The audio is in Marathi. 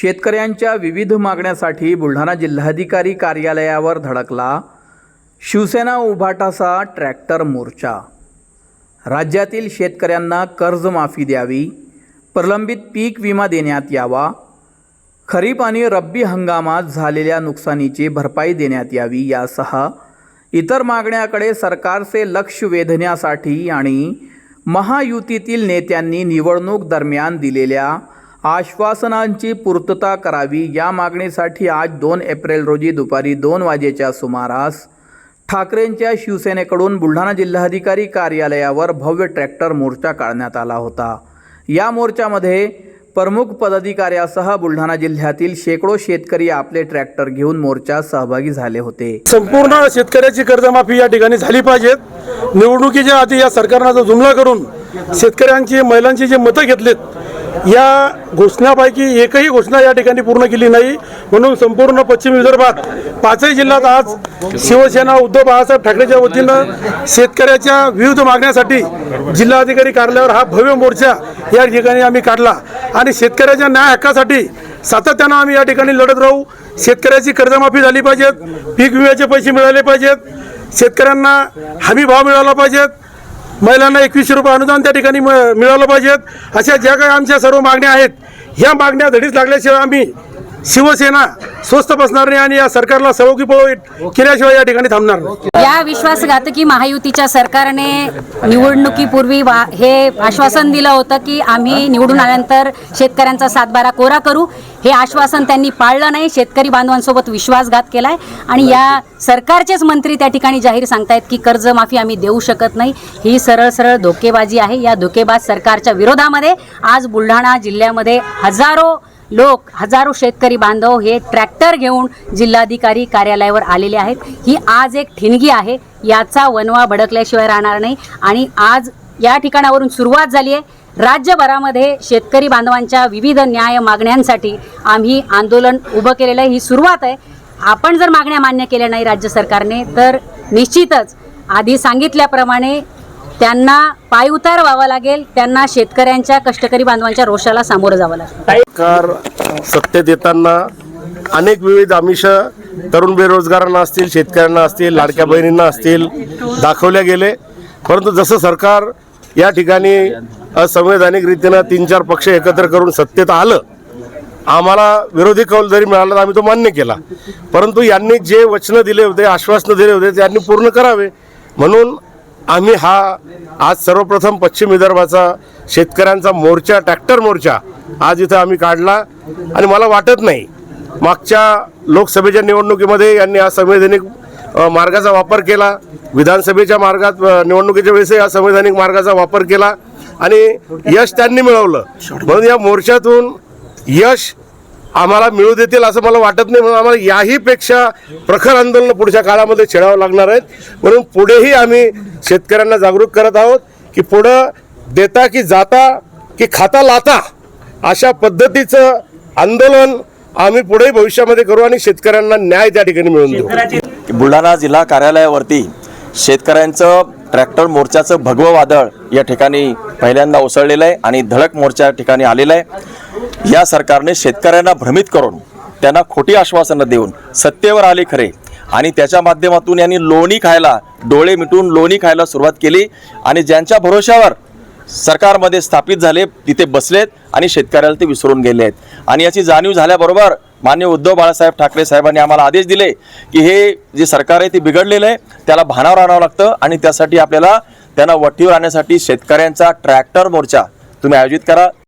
शेतकऱ्यांच्या विविध मागण्यासाठी बुलढाणा जिल्हाधिकारी कार्यालयावर धडकला शिवसेना उभाटासा ट्रॅक्टर मोर्चा. राज्यातील शेतकऱ्यांना कर्जमाफी द्यावी प्रलंबित पीक विमा देण्यात यावा खरीप आणि रब्बी हंगामात झालेल्या नुकसानीची भरपाई देण्यात यावी यासह इतर मागण्याकडे सरकारचे लक्ष वेधण्यासाठी आणि महायुतीतील नेत्यांनी निवडणूक दरम्यान दिलेल्या आश्वासनांची पूर्तता करावी या मागणीसाठी आज दोन एप्रिल रोजी दुपारी दोन वाजेच्या सुमारास ठाकरेंच्या शिवसेनेकडून बुलढाणा जिल्हाधिकारी कार्यालयावर भव्य ट्रॅक्टर मोर्चा काढण्यात आला होता. या मोर्चामध्ये प्रमुख पदाधिकाऱ्यासह बुलढाणा जिल्ह्यातील शेकडो शेतकरी आपले ट्रॅक्टर घेऊन मोर्चात सहभागी झाले होते. संपूर्ण शेतकऱ्याची कर्जमाफी या ठिकाणी झाली पाहिजेत निवडणुकीच्या आधी या सरकारनं जो जुमला करून शेतकऱ्यांची महिलांची जे मतं घेतलीत या घोषणापैकी एकही घोषणा या ठिकाणी पूर्ण केली नाही. म्हणून संपूर्ण पश्चिम विदर्भात पाचही जिल्ह्यात आज शिवसेना उद्धव बाळासाहेब ठाकरेच्या वतीनं शेतकऱ्याच्या विविध मागण्यासाठी जिल्हाधिकारी कार्यालयावर हा भव्य मोर्चा या ठिकाणी आम्ही काढला. आणि शेतकऱ्याच्या न्याय हक्कासाठी सातत्यानं आम्ही या ठिकाणी लढत राहू. शेतकऱ्याची कर्जमाफी झाली पाहिजेत पीक विम्याचे पैसे मिळाले पाहिजेत शेतकऱ्यांना हमी भाव मिळाला पाहिजेत. महिलांना एकवीसशे रुपये अनुदान त्या ठिकाणी म- मिळालं पाहिजेत. अशा ज्या काही आमच्या सर्व मागण्या आहेत ह्या मागण्या धडीच लागल्याशिवाय आम्ही शिवसेना स्वस्त बसणार नाही आणि या सरकारला सवकी पळो केल्याशिवाय या ठिकाणी थांबणार नाही. या विश्वासघातकी महायुतीच्या सरकारने निवडणुकीपूर्वी वा हे आश्वासन दिलं होतं की आम्ही निवडून आल्यानंतर शेतकऱ्यांचा सातबारा कोरा करू. हे आश्वासन त्यांनी पाळलं नाही. शेतकरी बांधवांसोबत विश्वासघात केलाय. आणि या सरकारचेच मंत्री त्या ठिकाणी जाहीर सांगतायत की कर्जमाफी आम्ही देऊ शकत नाही. ही सरळ सरळ धोकेबाजी आहे. या धोकेबाज सरकारच्या विरोधामध्ये आज बुलढाणा जिल्ह्यामध्ये हजारो लोक हजारो शेतकरी बांधव हे ट्रॅक्टर घेऊन जिल्हाधिकारी कार्यालयावर आलेले आहेत. ही आज एक ठिणगी आहे. याचा वनवा भडकल्याशिवाय राहणार नाही. आणि आज या ठिकाणावरून सुरुवात झाली आहे. राज्यभरामध्ये शेतकरी बांधवांच्या विविध न्याय मागण्यांसाठी आम्ही आंदोलन उभं केलेलं आहे. ही सुरुवात आहे. आपण जर मागण्या मान्य केल्या नाही राज्य सरकारने तर निश्चितच आधी सांगितल्याप्रमाणे त्यांना पायउतार व्हावा लागेल त्यांना शेतकऱ्यांच्या कष्टकरी बांधवांच्या रोषाला सामोरं जावं लागेल. सरकार सत्तेत येताना अनेक विविध आमिष तरुण बेरोजगारांना असतील शेतकऱ्यांना असतील लाडक्या बहिणींना असतील दाखवल्या गेले. परंतु जसं सरकार या ठिकाणी असंवैधानिक रीतीनं तीन चार पक्ष एकत्र करून सत्तेत आलं आम्हाला विरोधी कौल जरी मिळाला तर आम्ही तो मान्य केला. परंतु यांनी जे वचनं दिले होते आश्वासनं दिले होते ते यांनी पूर्ण करावे. म्हणून आम्ही हा आज सर्वप्रथम पश्चिम विदर्भाचा शेतकऱ्यांचा मोर्चा ट्रॅक्टर मोर्चा आज इथं आम्ही काढला. आणि मला वाटत नाही मागच्या लोकसभेच्या निवडणुकीमध्ये यांनी हा संवैधानिक मार्गाचा वापर केला. विधानसभेच्या मार्गात निवडणुकीच्या वेळेसही या संवैधानिक मार्गाचा वापर केला. आणि यश त्यांनी मिळवलं. म्हणून या मोर्चातून यश आम्हाला मिळू देतील असं मला वाटत नाही. म्हणून आम्हाला याही पेक्षा प्रखर आंदोलन पुढच्या काळामध्ये छेडावं लागणार आहेत. म्हणून पुढेही आम्ही शेतकऱ्यांना जागरूक करत आहोत की पुढं देता की जाता की खाता लाता अशा पद्धतीचं आंदोलन आम्ही पुढेही भविष्यामध्ये करू आणि शेतकऱ्यांना न्याय त्या ठिकाणी मिळून देऊ. बुलढाणा जिल्हा कार्यालयावरती शेतकऱ्यांचं ट्रॅक्टर मोर्चाचं भगवं वादळ या ठिकाणी पहिल्यांदा उसळलेलं आहे आणि धडक मोर्चा या ठिकाणी आलेला आहे. या सरकारने शेतकऱ्यांना भ्रमित करून त्यांना खोटी आश्वासनं देऊन सत्तेवर आले खरे आणि त्याच्या माध्यमातून यांनी लोणी खायला डोळे मिटून लोणी खायला सुरुवात केली आणि ज्यांच्या भरोश्यावर सरकारमध्ये स्थापित झाले तिथे बसलेत आणि शेतकऱ्याला ते विसरून गेले आहेत आणि याची जाणीव झाल्याबरोबर मान्य उद्धव बाळासाहेब ठाकरे साहेबांनी आम्हाला आदेश दिले की हे जे सरकार आहे ते बिघडलेलं आहे त्याला भानावर आणावं लागतं आणि त्यासाठी आपल्याला त्यांना वठीवर आणण्यासाठी शेतकऱ्यांचा ट्रॅक्टर मोर्चा तुम्ही आयोजित करा.